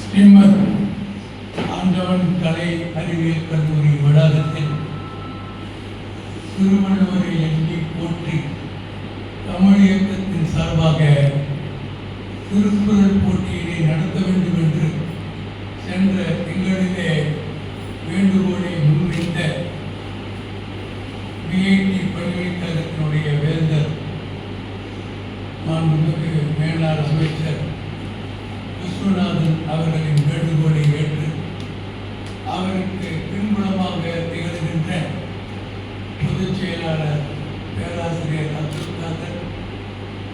ஸ்ரீமத் ஆண்டவன் கலை அறிவியல் கல்லூரி வளாகத்தில் திருவள்ளுவரை எண்ணி போற்றி தமிழ் இயக்கத்தின் சார்பாக திருக்குறள் போட்டியினை நடத்த வேண்டும் என்று சென்ற திங்களிலே வேண்டுகோளை முன்வைத்த பல்கலைக்கழகத்தினுடைய வேந்தர் மாண்புமிகு மேலாளர் அமைச்சர் விஸ்வநாதன் அவர்களின் வேண்டுகோளை ஏற்று அவருக்கு பின்புலமாக திகழ்கின்ற பொதுச் செயலாளர் பேராசிரியர் அப்துல்காதர்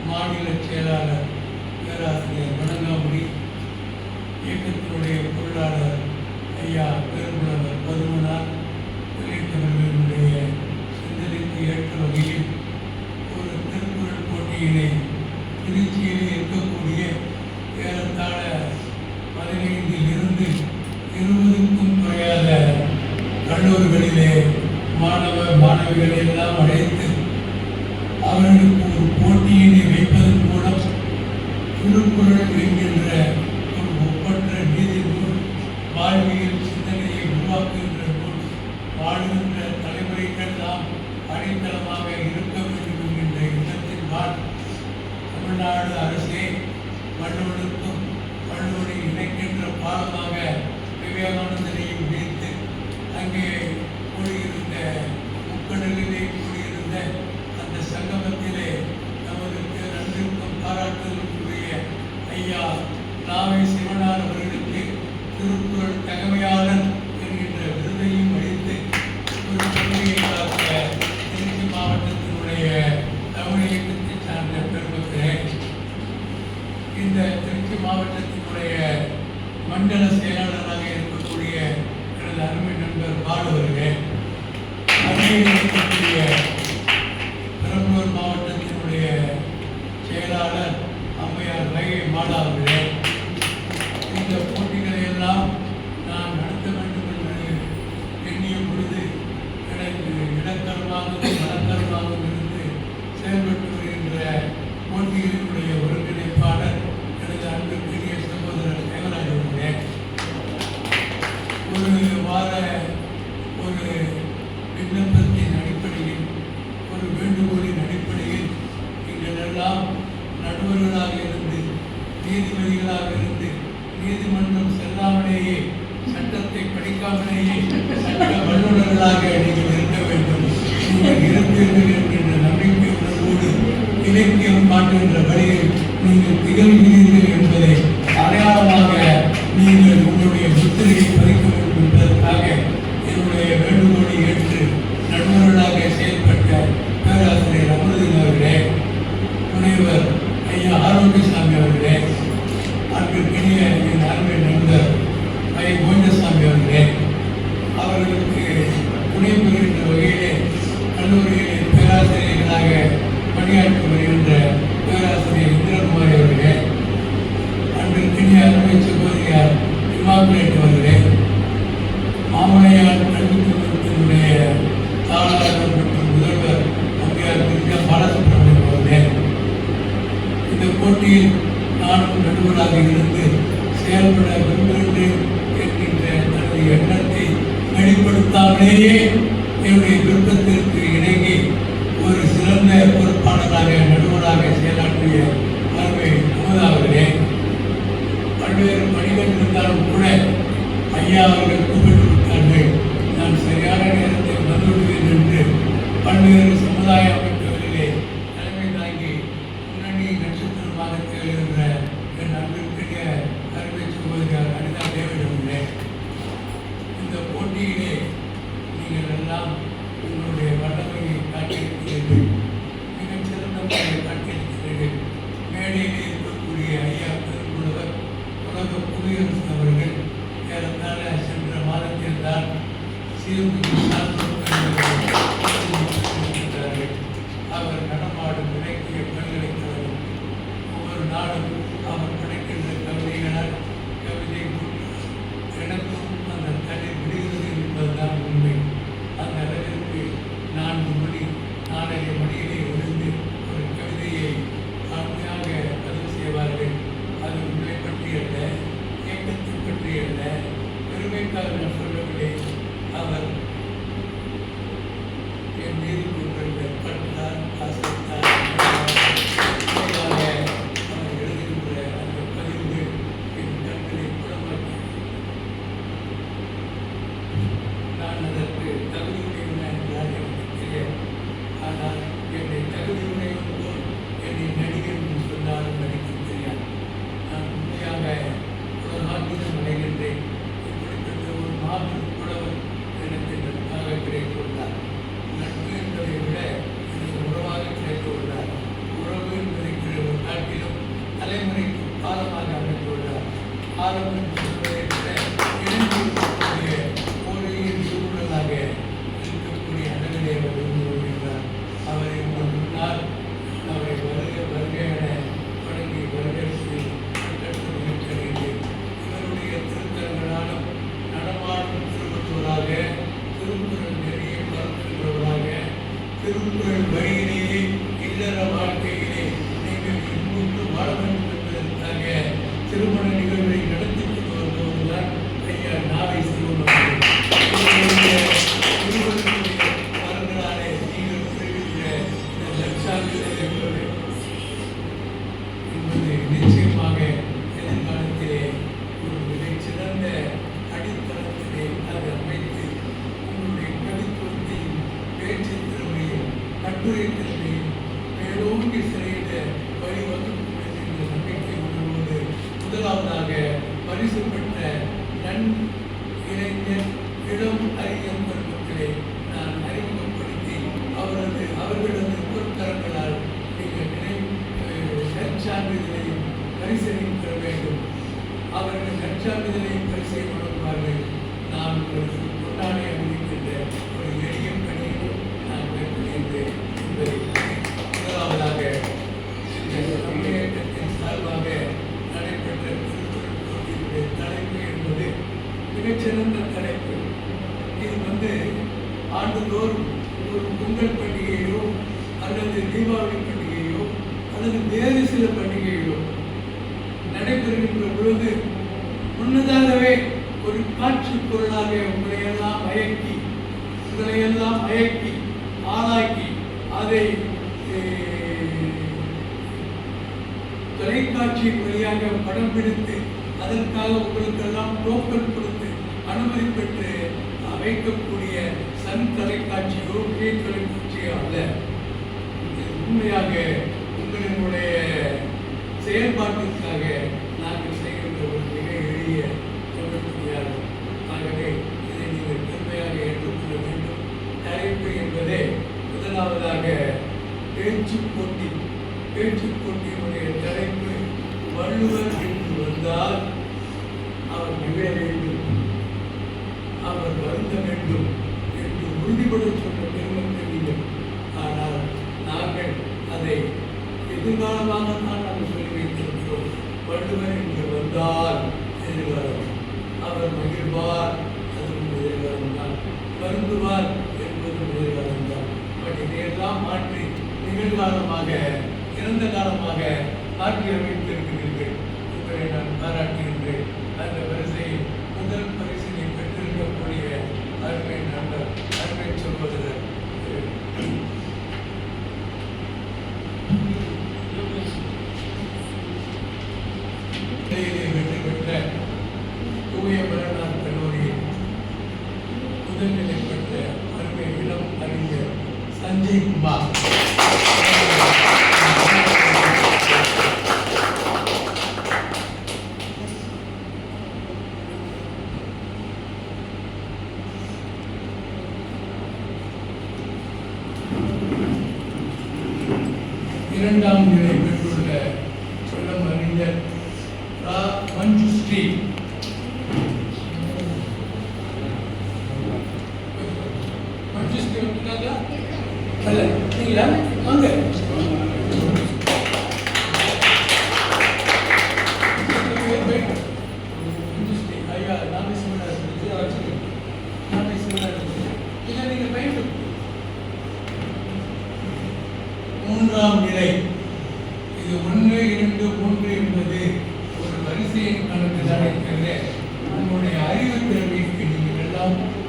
மாநில செயலாளர் பேராசிரியர் வணங்காமுடி இயக்கத்தினுடைய பொருளாளர் ஐயா பெரும்புலவர் பதுமனார் உள்ளிட்டவர்கள் சிந்தனைக்கு ஏற்ற வகையில் ஒரு திருக்குறள் திருச்சியிலே இருக்கக்கூடிய ஏறத்தாழ பதினைந்திலிருந்து இருபதுக்கும் குறையாத கல்லூரிகளிலே மாணவ மாணவிகள் எல்லாம் அழைத்து அவர்களுக்கு ஒரு போட்டியினை வைப்பதன் மூலம் திருக்குறள் என்கின்ற ஒரு ஒப்பற்ற நீர் திருச்சி மாவட்டத்தினுடைய மண்டல செயலாளராக இருக்கக்கூடிய எனது அருமை நண்பர் பாலு அவர்களே அருமையில் இருக்கக்கூடிய பெரம்பலூர் மாவட்டத்தினுடைய செயலாளர் அம்மையார் வைகை மாலா அவர்களே இந்த போட்டிகளை எல்லாம் நான் நடத்த வேண்டும் என்று எண்ணிய பொழுது எனக்கு இடக்கரமாகவும் மனக்கரமாகவும் இருந்து செயல்பட்டு வருகின்ற போட்டிகளினுடைய ஒருங்கிணைப்பாளர் எனது அன்பிற்குரிய சகோதரர் தேவராஜ் அவர்களே ஒரு வார ஒரு விண்ணப்பத்தின் அடிப்படையில் ஒரு வேண்டுகோளின் அடிப்படையில் நீங்கள் எல்லாம் நடுவர்களாக இருந்து நீதிபதிகளாக இருந்து நீதிமன்றம் செல்லாமலேயே சட்டத்தை படிக்காமலேயே சட்ட வல்லுநர்களாக நீங்கள் இருக்க வேண்டும். நீங்கள் இருந்தீர்கள் என்கின்ற நம்பிக்கை உணர்வோடு இலக்கியம் காட்டுகின்ற வழியில் நீங்கள் திகழ்கிறீர்கள் என்பதை அடையாளமாக நீங்கள் உங்களுடைய முத்திரையை பதிக்க வேண்டும் என்பதற்காக என்னுடைய வேண்டுகோளை ஏற்று நண்பர்களாக செயல்பட்ட பேராசிரியர் அமிர்தன் அவர்களே முனைவர் ஐயா ஆரோக்கியசாமி அவர்களே அன்பிற்கினிய என் அருமை நண்பர் ஐ கோவிந்தசாமி அவர்களே அவர்களுக்கு துணை புரிகின்ற வகையிலே கல்லூரியிலே பேராசிரியர்களாக பணியாற்றி வருகின்ற பேராசிரியர் இந்திரகுமாரி அவர்களே அன்பிற்கினிய அருமை சகோதரியார் இமாகுலேட் அவர்களே மாமலையார் கல்வி குழுமத்தினுடைய தாளாளர் மற்றும் முதல்வர் அம்மையார் கிருஷ்ணா பாலசுப்ரமணியம் அவர்களே இந்த போட்டியில் நானும் நடுவராக இருந்து செயல்பட விரும்புகின்றேன் என்கின்ற தனது எண்ணத்தை வெளிப்படுத்தாமலேயே என்னுடைய விருப்பத்திற்கு பல்வேறு சமுதாய அமைப்புகளிலே தலைமை தாங்கி முன்னணி நட்சத்திரமாக திகழ்கின்ற என் அன்பிற்குரிய அருமை சகோதரியார் அனிதா தேவிடமில்லை இந்த போட்டியிலே நீங்கள் எல்லாம் உங்களுடைய வல்லமையை காட்டியிருக்கிறீர்கள். மிகச்சிறந்த முறையை காட்டியிருக்கிறீர்கள். மேடையிலே கட்டுரை திறமையும் மேலோங்கி சிறையிட வழிவகுக்கும் என்ற நம்பிக்கை உணர்வோடு முதலாவதாக பரிசு பெற்ற நன் இளைஞர் அறிஞர் பருவத்திலே நான் அறிமுகப்படுத்தி அவரது அவர்களது பொருட்கரங்களால் நீங்கள் நினைவு நற்சான்றிதழையும் பரிசையும் பெற வேண்டும். அவர்கள் நற்சான்றிதழையும் பரிசை வழங்குவார்கள். நான் உங்களுக்கு கொண்டாடி மிகச்சிறந்த தலைப்பு இது வந்து ஆண்டுதோறும் ஒரு பொங்கல் பண்டிகையோ அல்லது தீபாவளி பண்டிகையோ அல்லது வேறு சில பண்டிகைகளோ நடைபெறுகின்ற பொழுது முன்னதாகவே ஒரு காட்சி பொருளாக உங்களையெல்லாம் மயக்கி உங்களையெல்லாம் மயக்கி ஆளாக்கி அதை தொலைக்காட்சி வழியாக படம் பிடித்து அதற்காக உங்களுக்கெல்லாம் டோக்கன் கொடுத்து அனுமதி பெற்று அமைக்கக்கூடிய சன் தொலைக்காட்சியோ விஜய் தொலைக்காட்சியோ அல்ல. உண்மையாக உங்களினுடைய செயல்பாட்டு நாங்கள் செய்கின்ற ஒரு மிக எளிய தொழில்நுட்பியாகும் ஆகவே இதை நீங்கள் பெருமையாக ஏற்றுக்கொள்ள வேண்டும் தலைப்பு என்பதே முதலாவதாக பேச்சு போட்டி பேச்சு போட்டியினுடைய தலைப்பு வள்ளுவர் என்று வந்தால் அவர் நிகழ வேண்டும் அவர் வருந்த வேண்டும் என்று உறுதிபட சொன்ன தெரியும் ஆனால் நாங்கள் அதை எதிர்காலமாக தான் நாங்கள் சொல்லி வைத்திருக்கிறோம் வள்ளுவர் என்று வந்தால் எதிர்காலம். அவர் மகிழ்வார் அதுவும் எதிர்காலம்தான் வருந்துவார் என்பதும் எதிர்காலம்தான் பட் இதையெல்லாம் மாற்றி நிகழ்காலமாக இறந்த காலமாக மாற்றி அமைத்திருக்கிறீர்கள். உங்களை நான் பாராட்டுகின்றேன். அந்த வரிசையில் முதல் பரிசினை பெற்றிருக்கக்கூடிய அருமை நண்பர் அருமை சொல்வதர் இடையிலே வெற்றி பெற்ற தூய மலர்நாள் கல்லூரியில் முதல்நிலை பெற்ற அருமை இளம் அறிஞர் சஞ்சய் குமார். இரண்டாம் நிலை.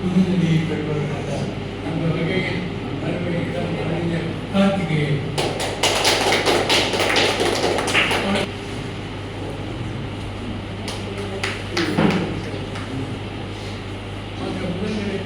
எல்லாம் புதுநிலையை பெறுவர்கள் தான் அந்த வகையில் அறுவை இடம் அறிஞர் கார்த்திகேயன் மற்ற முதல்நிலை